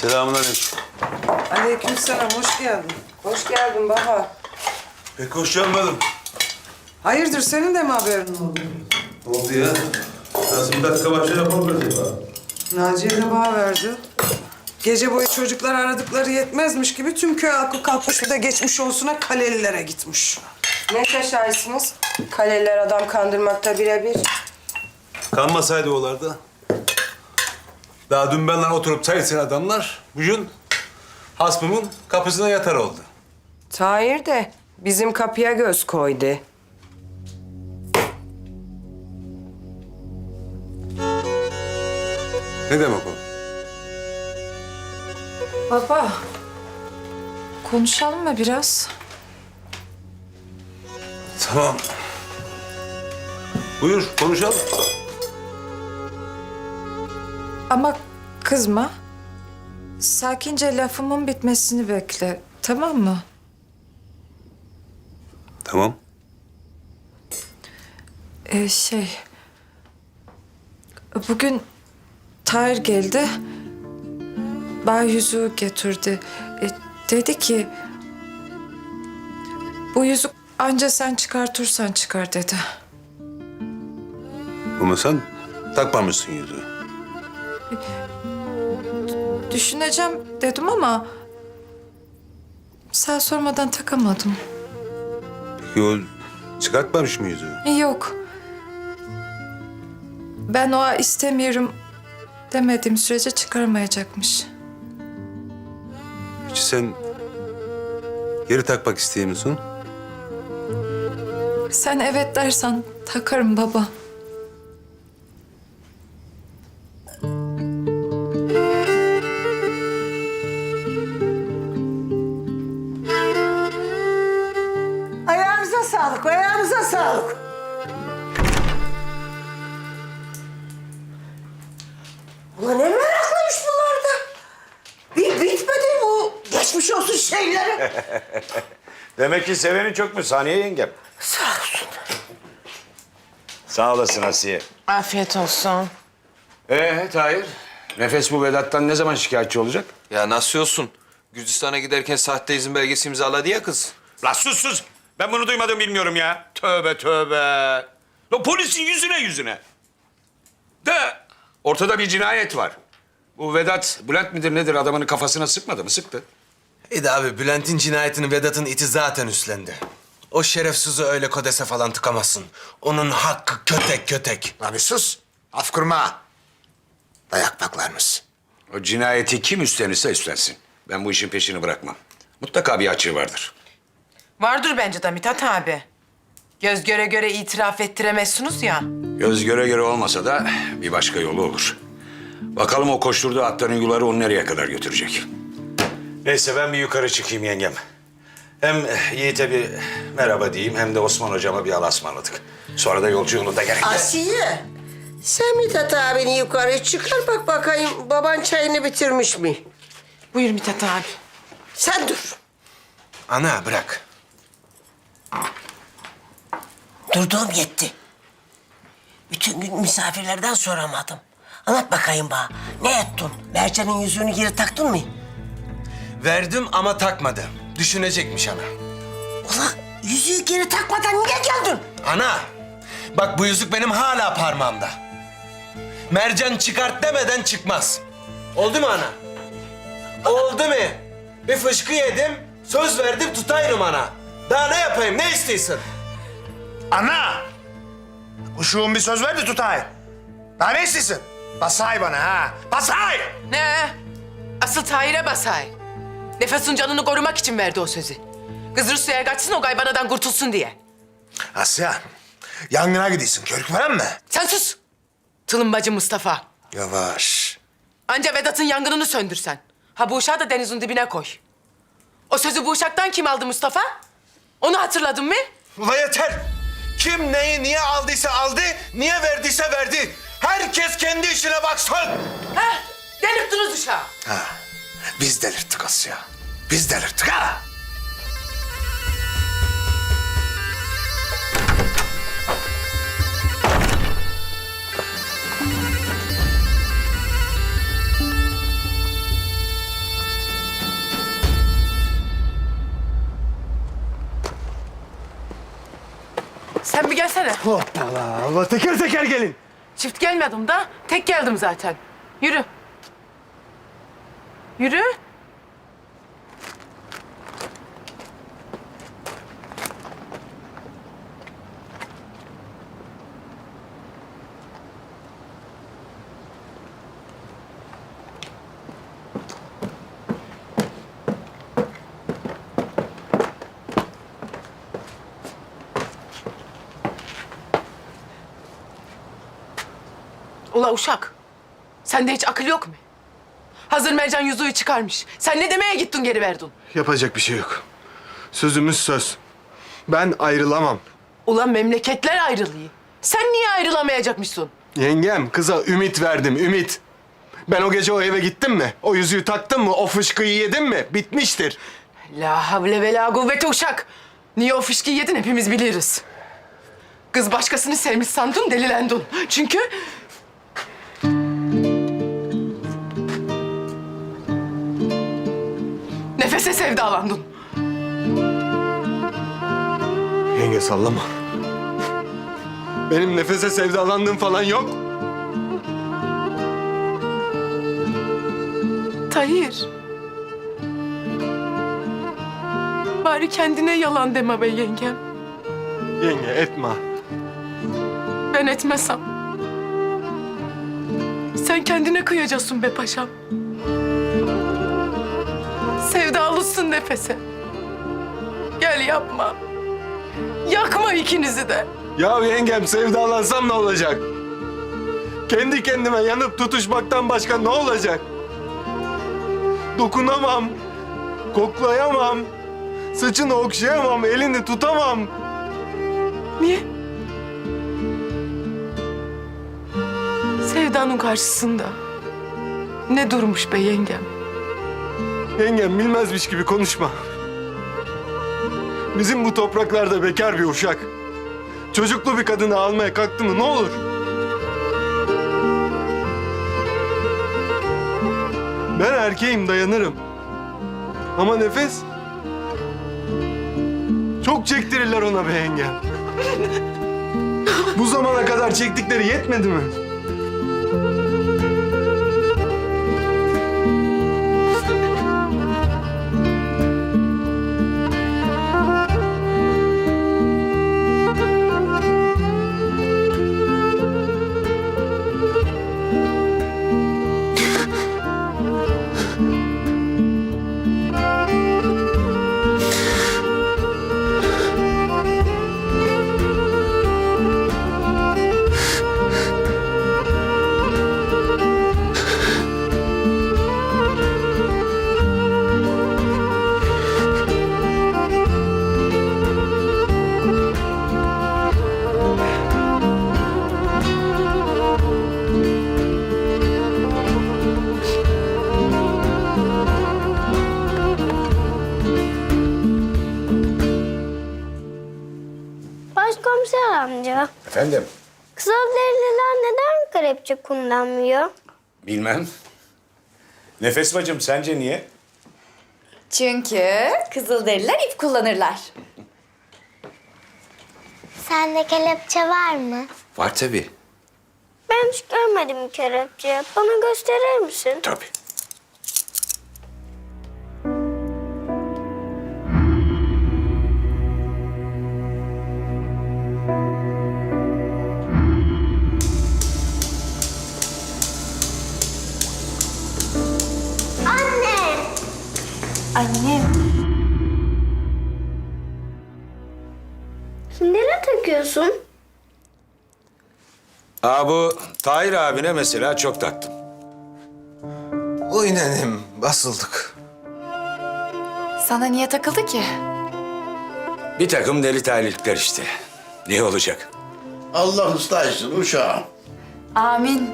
Selamünaleyküm. Aleykümselam, hoş geldin. Hoş geldin baba. Pek hoş gelmedim. Hayırdır, senin de mi haberin oldu? Ne oldu ya? Nasıl bir dakika başa yapalım acaba? Naciye de bana verdi. Gece boyu çocuklar aradıkları yetmezmiş gibi tüm köy halkı kalkmış bir de geçmiş olsuna kalelilere gitmiş. Ne şaşarsınız? Kaleler adam kandırmakta birebir. Kanmasaydı olardı. Daha dün benimle oturup çay içen adamlar bugün hasmımın kapısına yatar oldu. Tahir de bizim kapıya göz koydu. Ne demek o? Baba, konuşalım mı biraz? Tamam. Buyur konuşalım. Ama kızma. Sakince lafımın bitmesini bekle, tamam mı? Tamam. Ee, şey... Bugün Tahir geldi. Bana yüzüğü getirdi. E, dedi ki... Bu yüzük anca sen çıkartırsan çıkar dedi. Ama sen takmamışsın yüzüğü. Düşüneceğim dedim ama... Sen sormadan takamadım. Peki o çıkartmamış mı yüzüğü? Yok. Ben o istemiyorum demediğim sürece çıkarmayacakmış. Hiç sen geri takmak istiyor musun? Sen evet dersen takarım baba. Şeyleri. Demek ki seveni çok mu Saniye yengem? Sağ olsun. Sağ olasın Asiye. Afiyet olsun. Ee Tahir, Nefes bu Vedat'tan ne zaman şikayetçi olacak? Ya nasıl olsun? Gürcistan'a giderken sahte izin belgesi imzaladı ya kız. La sus sus! Ben bunu duymadım bilmiyorum ya. Tövbe tövbe. La polisin yüzüne yüzüne. De ortada bir cinayet var. Bu Vedat, Bülent midir nedir adamın kafasına sıkmadı mı? Sıktı. İyi de abi Bülent'in cinayetini Vedat'ın iti zaten üstlendi. O şerefsizi öyle kodese falan tıkamazsın. Onun hakkı kötek kötek. Abi sus. Af kurma. Dayak baklarmış. O cinayeti kim üstlenirse üstlensin. Ben bu işin peşini bırakmam. Mutlaka bir açığı vardır. Vardır bence de Mithat abi. Göz göre göre itiraf ettiremezsiniz ya. Göz göre göre olmasa da bir başka yolu olur. Bakalım o koşturduğu atların yuları onu nereye kadar götürecek. Neyse ben bir yukarı çıkayım yengem. Hem Yiğit'e bir merhaba diyeyim hem de Osman hocama bir Allah'a ısmarladık. Sonra da yolcu yolunda gerek. Asiye, sen Mithat abini yukarı çıkar bak bakayım baban çayını bitirmiş mi? Buyur Mithat abi. Sen dur. Ana bırak. Durduğum yetti. Bütün gün misafirlerden soramadım. Anlat bakayım bana. Ne ettin? Mercan'ın yüzüğünü geri taktın mı? Verdim ama takmadı. Düşünecekmiş ana. Ulan yüzüğü geri takmadan niye geldin? Ana! Bak bu yüzük benim hala parmağımda. Mercan çıkart demeden çıkmaz. Oldu mu ana? Oldu mu? Bir fışkı yedim, söz verdim tutayım ana. Daha ne yapayım, ne istiyorsun? Ana! Uşuğum bir söz verdi tutay. Daha ne istiyorsun? Basay bana ha. Basay! Ne? Asıl Tahir'e basay. Nefes'in canını korumak için verdi o sözü. Kız Rusya'ya kaçsın o gaybanadan kurtulsun diye. Asya, yangına gidiyorsun. Körük veren mi? Sen sus. Tılımbacı Mustafa. Yavaş. Anca Vedat'ın yangınını söndürsen. Ha bu uşağı da denizin dibine koy. O sözü bu uşaktan kim aldı Mustafa? Onu hatırladın mı? Ula yeter! Kim neyi niye aldıysa aldı, niye verdiyse verdi. Herkes kendi işine baksın. Ha? Delirttiniz uşağı. Ha. Biz delirttik Asya. Biz delirttik ha. Sen bir gelsene. Hoppala. Allah teker teker gelin. Çift gelmedim da tek geldim zaten. Yürü. Yürü. Ula uşak. Sende hiç akıl yok mu? Hazır mercan yüzüğü çıkarmış. Sen ne demeye gittin geri verdin? Yapacak bir şey yok. Sözümüz söz. Ben ayrılamam. Ulan memleketler ayrılıyor. Sen niye ayrılamayacakmışsın? Yengem kıza ümit verdim ümit. Ben o gece o eve gittim mi? O yüzüğü taktım mı? O fışkıyı yedim mi? Bitmiştir. La havle ve la kuvvete uşak. Niye o fışkıyı yedin hepimiz biliriz. Kız başkasını sevmiş sandın, delilendin. Çünkü... sevdalandın. Yenge sallama. Benim nefese sevdalandığım falan yok. Tahir. Bari kendine yalan deme be yengem. Yenge etme. Ben etmesem. Sen kendine kıyacaksın be paşam. Sevdalısın nefese. Gel yapma. Yakma ikinizi de. Ya yengem sevdalansam ne olacak? Kendi kendime yanıp tutuşmaktan başka ne olacak? Dokunamam, koklayamam, saçını okşayamam, elini tutamam. Niye? Sevdanın karşısında ne durmuş be yengem? Yengem bilmezmiş gibi konuşma. Bizim bu topraklarda bekar bir uşak. Çocuklu bir kadını almaya kalktı mı ne olur? Ben erkeğim dayanırım. Ama nefes... Çok çektirirler ona be yengem. bu zamana kadar çektikleri yetmedi mi? Kelepçe kullanmıyor? Bilmem. Nefes bacım sence niye? Çünkü Kızılderililer ip kullanırlar. Sende kelepçe var mı? Var tabii. Ben hiç görmedim kelepçe. Bana gösterir misin? Tabii. Annem. Nereye takıyorsun? Aa bu Tahir abine mesela çok taktım. Oy nenem, basıldık. Sana niye takıldı ki? Bir takım deli talihlikler işte. Ne olacak? Allah ıslah etsin uşağım. Amin.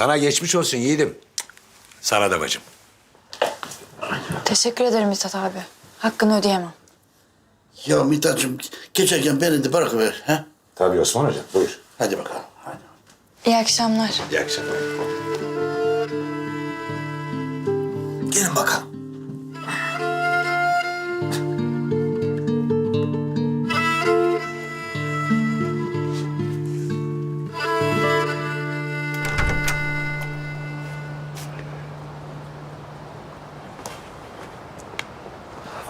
Sana geçmiş olsun yiğidim. Sana da bacım. Teşekkür ederim Mithat abi. Hakkını ödeyemem. Ya Mithat'cığım geçerken beni de bırakıver. Ha? Tabii Osman Hocam. Buyur. Hadi bakalım. Hadi. İyi akşamlar. İyi akşamlar. Gelin bakalım.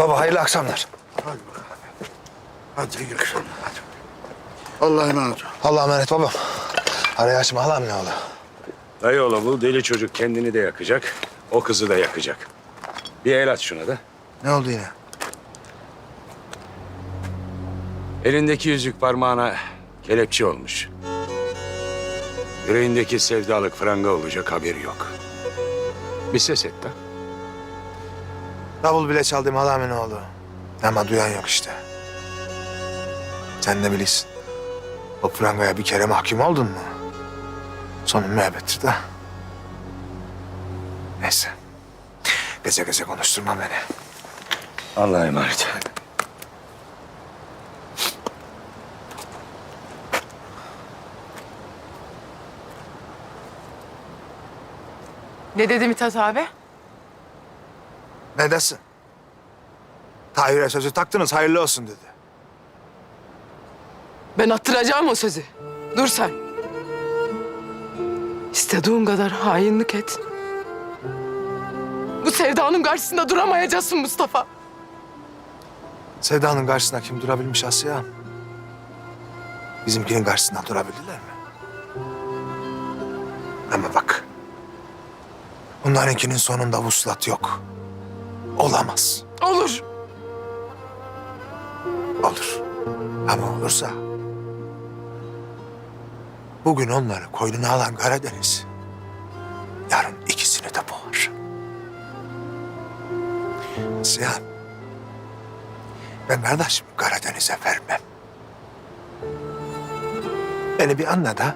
Baba hayırlı akşamlar. Hadi yürü. Hadi. Allah'a emanet ol. Allah'a emanet babam. Araya açma halam ne oldu? Dayı oğlu bu deli çocuk kendini de yakacak. O kızı da yakacak. Bir el at şuna da. Ne oldu yine? Elindeki yüzük parmağına kelepçe olmuş. Yüreğindeki sevdalık franga olacak haberi yok. Bir ses et de. Davul bile çaldım halam ne oldu? Ama duyan yok işte. Sen ne bilirsin? O prangaya bir kere mahkum oldun mu? Sonu müebbettir de. Neyse. Gece gece konuşturma beni. Allah'a emanet. Ne dedi Mithat abi? Ne desin? Tahir'e sözü taktınız hayırlı olsun dedi. Ben attıracağım o sözü. Dur sen. İstediğin kadar hainlik et. Bu sevdanın karşısında duramayacaksın Mustafa. Sevda'nın karşısında kim durabilmiş Asya? Bizimkinin karşısında durabildiler mi? Ama bak. Bunlarınkinin sonunda vuslat yok. Olamaz. Olur. Olur. Ama olursa... Bugün onları koynuna alan Karadeniz... ...yarın ikisini de boğar. Asya... Ben kardeşim Karadeniz'e vermem. Beni bir anla da